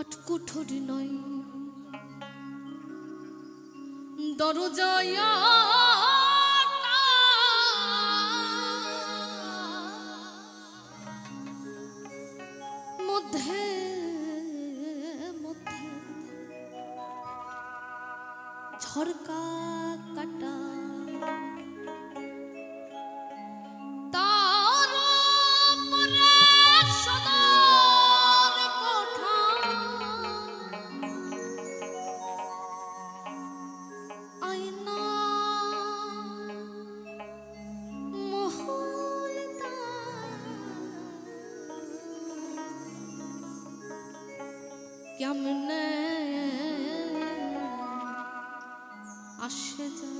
আট কুঠরি নয় দরজায় মধ্যে মধ্যে ঝরকা কাটা। কেমনে আসে যায়।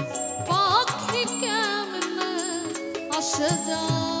আসে যায়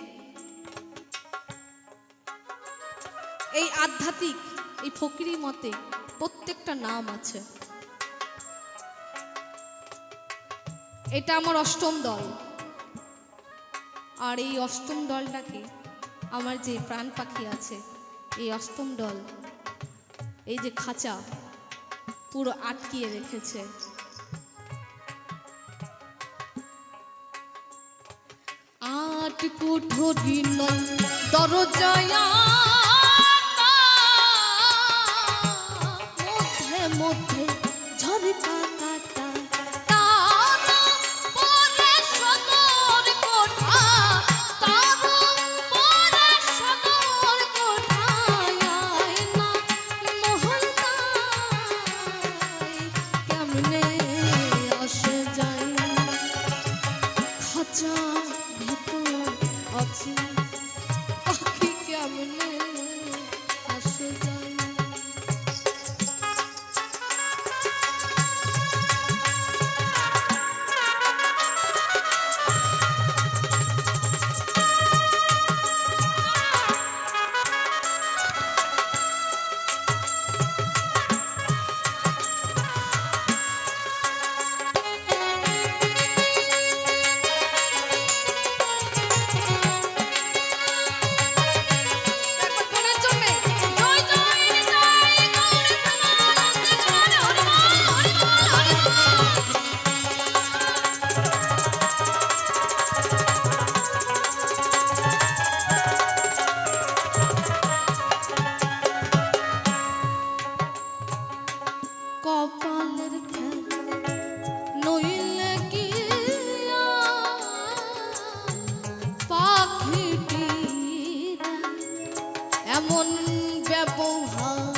আধ্যাত্মিক, এই ফকিরি মতে প্রত্যেকটা নাম আছে। এটা আমার অষ্টম দল। আর এই অষ্টম দলটাকে আমার যে প্রাণ পাখি আছে, এই অষ্টম দল, এই যে খাঁচা, পুরো আটকিয়ে রেখেছে। আট কুঠরি নয় দরজায় মধ্যে ঝরে ঝরকা এমন ব্যবহার।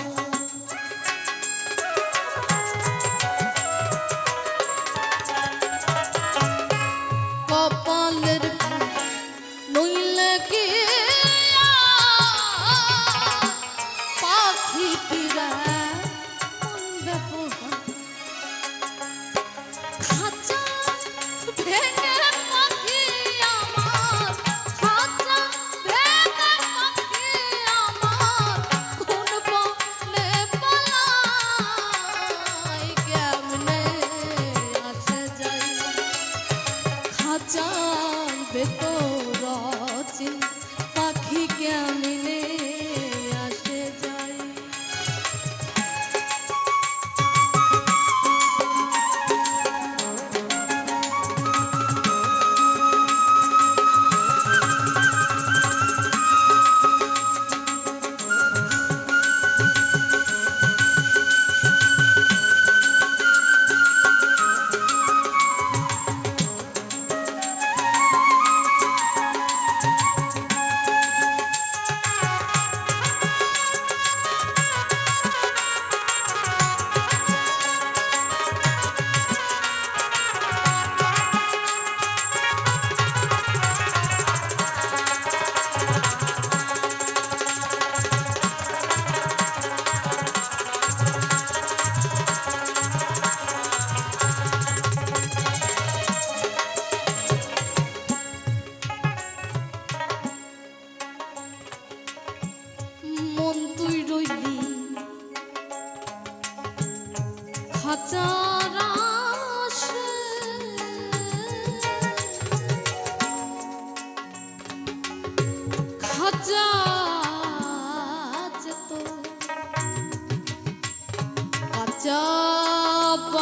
কপালের নইলে কি পাখি পিরা তো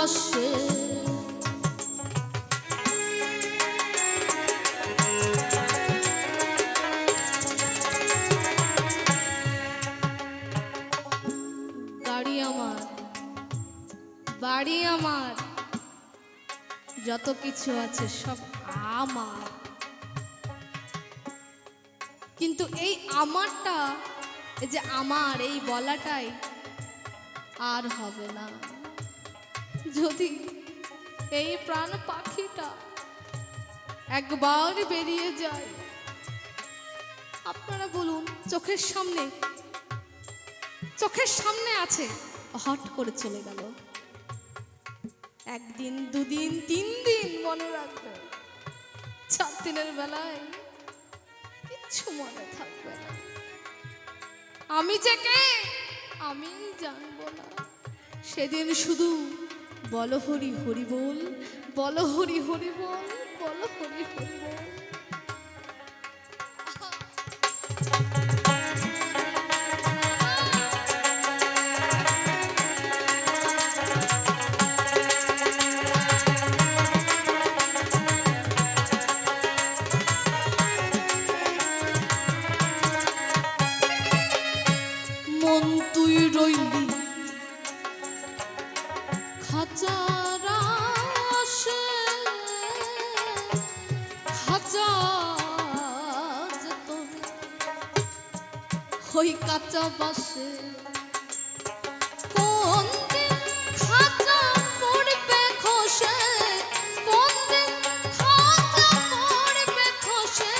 বসে গাড়ি আমার, বাড়ি আমার। যত কিছু আছে সব আমার। কিন্তু এই আমারটা, এই যে আমার, এই বলাটাই আর হবে না। যদি এই প্রাণ পাখিটা একবার বেরিয়ে যায়, আপনারা বলুন, চোখের সামনে চোখের সামনে আছে। হট করে চলে গেল। একদিন, দুদিন, তিন দিন মনে রাখবে। চার দিনের বেলায় কিচ্ছু মনে থাকবে না। আমি যে কে, আমি জানব না। সেদিন শুধু বল হরি হরি বল বল হরি হরি বল বল হরি হরি বল। মন কাঁচা বাসে কোন দিন খাঁচা পড়বে খসে, কোন দিন খাঁচা পড়বে খসে।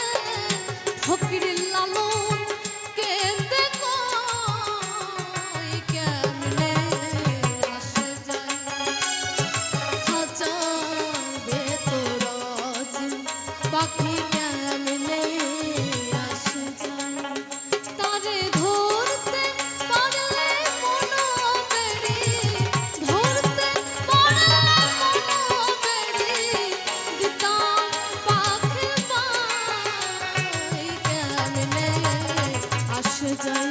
ফকির লালন কেঁদে কই কেমনে আসে যায়? খাঁচা ভেতর পাখি আসে